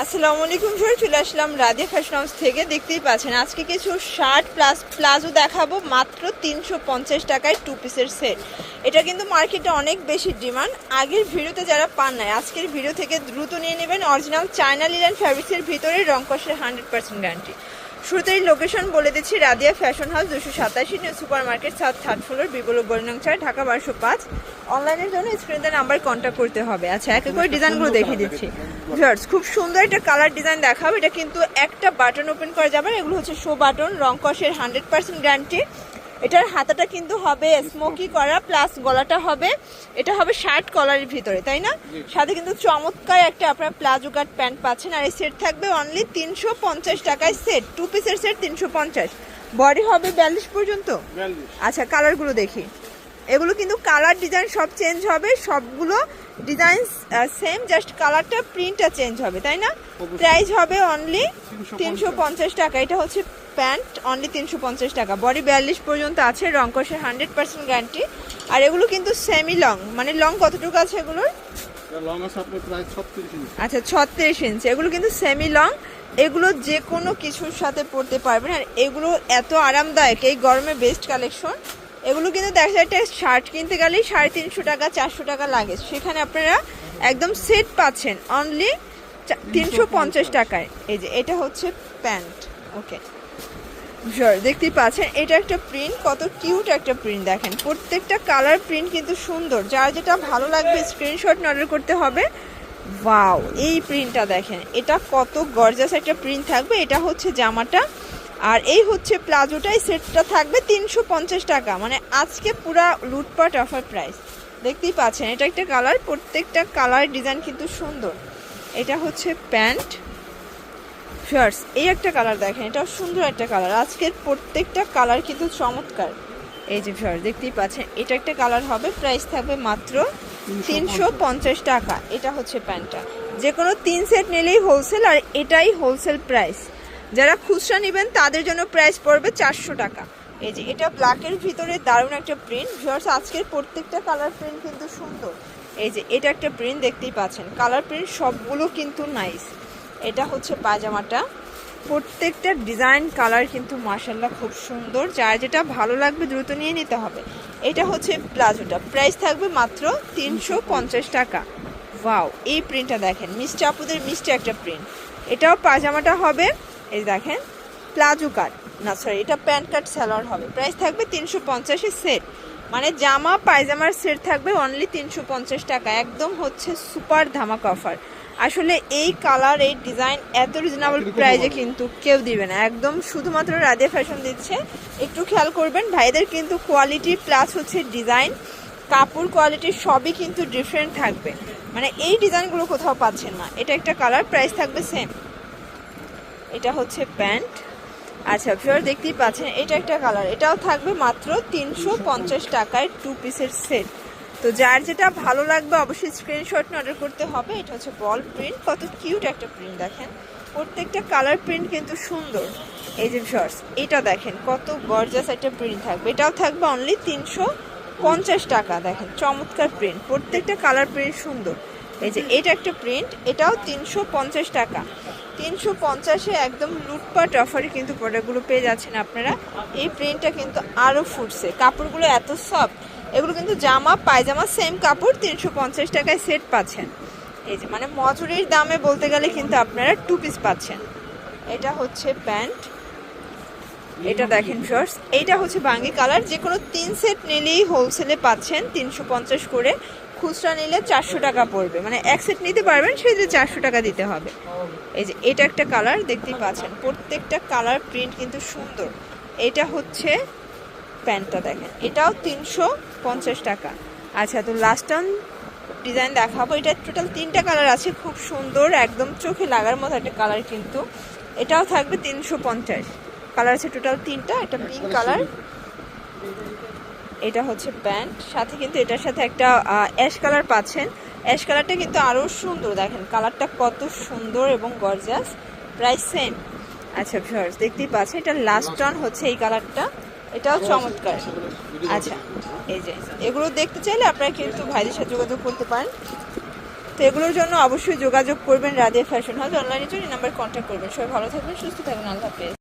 আসসালামু আলাইকুম স্যার চলে আসলাম রাধে ফ্যাশন হাউস থেকে। দেখতেই পাচ্ছেন, আজকে কিছু শার্ট প্লাস প্লাজো দেখাবো, মাত্র তিনশো পঞ্চাশ টাকায় টু পিসের সেট এটা কিন্তু মার্কেটে অনেক বেশি ডিমান্ড। আগের ভিডিওতে যারা পান নাই, আজকের ভিডিও থেকে দ্রুত নিয়ে নেবেন অরিজিনাল চায়না লিল্যান্ড ফ্যাব্রিক্সের ভিতরে রং কষের হান্ড্রেড পার্সেন্ট গ্যারান্টি শুরুতেই লোকেশন বলে দিচ্ছি রাদিয়া ফ্যাশন হাউস দুশো সাতাশি নিউ সুপার মার্কেট সাত থার্ড ফ্লোর বিবল বর্ণং চার, ঢাকা বারোশো পাঁচ। অনলাইনের জন্য স্ক্রিনতে নাম্বার কন্ট্যাক্ট করতে হবে। আচ্ছা এক এক করে ডিজাইনগুলো দেখিয়ে দিচ্ছি। জার্স খুব সুন্দর একটা কালার ডিজাইন দেখাবো। এটা কিন্তু একটা বাটন ওপেন করা যাবে। এগুলো হচ্ছে শো বাটন রং কষের হান্ড্রেড পার্সেন্ট গ্যারান্টি এটার হাতাটা কিন্তু হবে স্মোকি করা প্লাস গলাটা হবে এটা হবে শার্ট কলারের ভিতরে তাই না? সাথে কিন্তু চমৎকার একটা আপনার প্লাজো কাট প্যান্ট পাচ্ছেন আর এই সেট থাকবে অনলি তিনশো পঞ্চাশ টাকায় সেট টু পিসের সেট তিনশো পঞ্চাশ। বডি হবে বিয়াল্লিশ পর্যন্ত? আচ্ছা কালারগুলো দেখি। এগুলো কিন্তু কালার ডিজাইন সব চেঞ্জ হবে সবগুলো ডিজাইন সেম জাস্ট কালারটা প্রিন্টটা চেঞ্জ হবে তাই না? প্রাইস হবে অনলি তিনশো পঞ্চাশ টাকা এটা হচ্ছে প্যান্ট অনলি তিনশো পঞ্চাশ টাকা। বডি বিয়াল্লিশ পর্যন্ত আছে রং কষের হান্ড্রেড পার্সেন্ট গ্যারান্টি আর এগুলো কিন্তু সেমি লং মানে লং কতটুকু আছে এগুলোর? আচ্ছা ছত্রিশ ইঞ্চি এগুলো কিন্তু সেমি লং এগুলো যে কোনো কিছুর সাথে পরতে পারবেন। আর এগুলো এত আরামদায়ক এই গরমে বেস্ট কালেকশন এগুলো কিন্তু দেখা যায় একটা শার্ট কিনতে গেলেই সাড়ে তিনশো টাকা চারশো টাকা লাগে। সেখানে আপনারা একদম সেট পাচ্ছেন অনলি তিনশো পঞ্চাশ টাকায়। এই যে এটা হচ্ছে প্যান্ট। ওকে দেখতেই পাচ্ছেন, এটা একটা প্রিন্ট কত কিউট একটা প্রিন্ট দেখেন। প্রত্যেকটা কালার প্রিন্ট কিন্তু সুন্দর, যার যেটা ভালো লাগবে স্ক্রিনশট অর্ডার করতে হবে। ওয়াও এই প্রিন্টটা দেখেন, এটা কত গর্জাস একটা প্রিন্ট থাকবে, এটা হচ্ছে জামাটা। আর এই হচ্ছে প্লাজোটাই, সেটটা থাকবে তিনশো পঞ্চাশ টাকা মানে আজকে পুরা লুটপাট অফার প্রাইস দেখতেই পাচ্ছেন, এটা একটা কালার প্রত্যেকটা কালার ডিজাইন কিন্তু সুন্দর। এটা হচ্ছে প্যান্ট। শার্টস এই একটা কালার দেখেন, এটাও সুন্দর একটা কালার। আজকের প্রত্যেকটা কালার কিন্তু চমৎকার। এই যে শার্ট দেখতেই পাচ্ছেন, এটা একটা কালার হবে প্রাইস থাকবে মাত্র তিনশো পঞ্চাশ টাকা। এটা হচ্ছে প্যান্টটা। যে কোনো তিন সেট নিলেই হোলসেল আর এটাই হোলসেল প্রাইস যারা খুচরা নেবেন, তাদের জন্য প্রাইস পড়বে চারশো টাকা। এই যে, এটা ব্ল্যাকের ভিতরে দারুণ একটা প্রিন্ট ভিউয়ার্স, আজকের প্রত্যেকটা কালার প্রিন্ট কিন্তু সুন্দর। এই যে, এটা একটা প্রিন্ট দেখতেই পাচ্ছেন। কালার প্রিন্ট সবগুলো কিন্তু নাইস এটা হচ্ছে পায়জামাটা। প্রত্যেকটা ডিজাইন, কালার কিন্তু মার্শাল্লাহ খুব সুন্দর। যার যেটা ভালো লাগবে দ্রুত নিয়ে নিতে হবে। এটা হচ্ছে প্লাজোটা। প্রাইস থাকবে মাত্র তিনশো পঞ্চাশ টাকা। ওয়াও, এই প্রিন্টটা দেখেন। মিষ্টি আপুদের মিষ্টি একটা প্রিন্ট। এটাও পাজামাটা হবে। এই দেখেন, প্লাজো কাট। না সরি এটা প্যান্ট কাট স্যালোয়ার হবে। প্রাইস থাকবে তিনশো পঞ্চাশের সেট। মানে জামা, পায়জামার সেট থাকবে অনলি তিনশো পঞ্চাশ টাকা। একদম হচ্ছে সুপার ধামাক অফার। আসলে এই কালার এই ডিজাইন এত রিজনেবল প্রাইজে কিন্তু কেউ দিবে না। একদম শুধুমাত্র রাধে ফ্যাশন দিচ্ছে। একটু খেয়াল করবেন ভাইদের কিন্তু কোয়ালিটি প্লাস হচ্ছে ডিজাইন কাপড় কোয়ালিটি সবই কিন্তু ডিফারেন্ট থাকবে। মানে এই ডিজাইনগুলো কোথাও পাচ্ছেন না। এটা একটা কালার প্রাইস থাকবে সেম এটা হচ্ছে প্যান্ট। আচ্ছা ফিওর দেখতেই পাচ্ছেন এটা একটা কালার এটাও থাকবে মাত্র তিনশো পঞ্চাশ টাকায় টু পিসের সেট তো যার যেটা ভালো লাগবে অবশ্যই স্ক্রিনশট অর্ডার করতে হবে। এটা হচ্ছে বল প্রিন্ট কত কিউট একটা প্রিন্ট দেখেন। প্রত্যেকটা কালার প্রিন্ট কিন্তু সুন্দর। এই যে শর্টস এটা দেখেন, কত গর্জাস একটা প্রিন্ট থাকবে। এটাও থাকবে অনলি তিনশো পঞ্চাশ টাকা, দেখেন, চমৎকার প্রিন্ট প্রত্যেকটা কালার প্রিন্ট সুন্দর। এই যে এটা একটা প্রিন্ট এটাও তিনশো পঞ্চাশ টাকা। তিনশো পঞ্চাশে একদম লুটপাট অফারে কিন্তু প্রোডাক্টগুলো পেয়ে যাচ্ছেন আপনারা। এই প্রিন্টটা কিন্তু আরও ফুটছে। কাপড়গুলো এত সফট এগুলো কিন্তু জামা, পায়জামা সেম কাপড়, তিনশো পঞ্চাশ টাকায় সেট পাচ্ছেন। এই যে মানে মজুরির দামে বলতে গেলে কিন্তু আপনারা টু পিস পাচ্ছেন। এটা হচ্ছে প্যান্ট। এটা দেখেন শর্টস এইটা হচ্ছে বাঙ্গি কালার। যে কোনো তিন সেট নিলেই হোলসেলে পাচ্ছেন তিনশো পঞ্চাশ করে। খুচরা নিলে চারশো টাকা পড়বে। মানে এক সেট নিতে পারবেন সেক্ষেত্রে চারশো টাকা দিতে হবে। এই যে, এটা একটা কালার, দেখতেই পাচ্ছেন। প্রত্যেকটা কালার প্রিন্ট কিন্তু সুন্দর। এটা হচ্ছে প্যান্টটা দেখেন। এটাও তিনশো পঞ্চাশ টাকা। আচ্ছা তো লাস্ট টান ডিজাইন দেখাবো। এটা টোটাল তিনটা কালার আছে, খুব সুন্দর, একদম চোখে লাগার মতো একটা কালার কিন্তু। এটাও থাকবে তিনশো পঞ্চাশ। কালার আছে টোটাল তিনটা, একটা পিঙ্ক কালার এটা হচ্ছে প্যান্ট সাথে কিন্তু এটার সাথে একটা অ্যাশ কালার পাচ্ছেন। অ্যাশ কালারটা কিন্তু আরও সুন্দর, দেখেন কালারটা কত সুন্দর এবং গর্জাস প্রাইস সেম আচ্ছা ভিউয়ার্স দেখতেই পাচ্ছেন, এটা লাস্ট টন হচ্ছে এই কালারটা এটাও চমৎকার। আচ্ছা এই যে, এগুলো দেখতে চাইলে আপনারা কিন্তু ভাইদের সাথে যোগাযোগ করতে পারেন। তো এগুলোর জন্য অবশ্যই যোগাযোগ করবেন রাধে ফ্যাশন হাউস। অনলাইনের জন্য নাম্বার কন্ট্যাক্ট করবেন। সবাই ভালো থাকবেন, সুস্থ থাকবেন। আল্লাহ হাফেজ।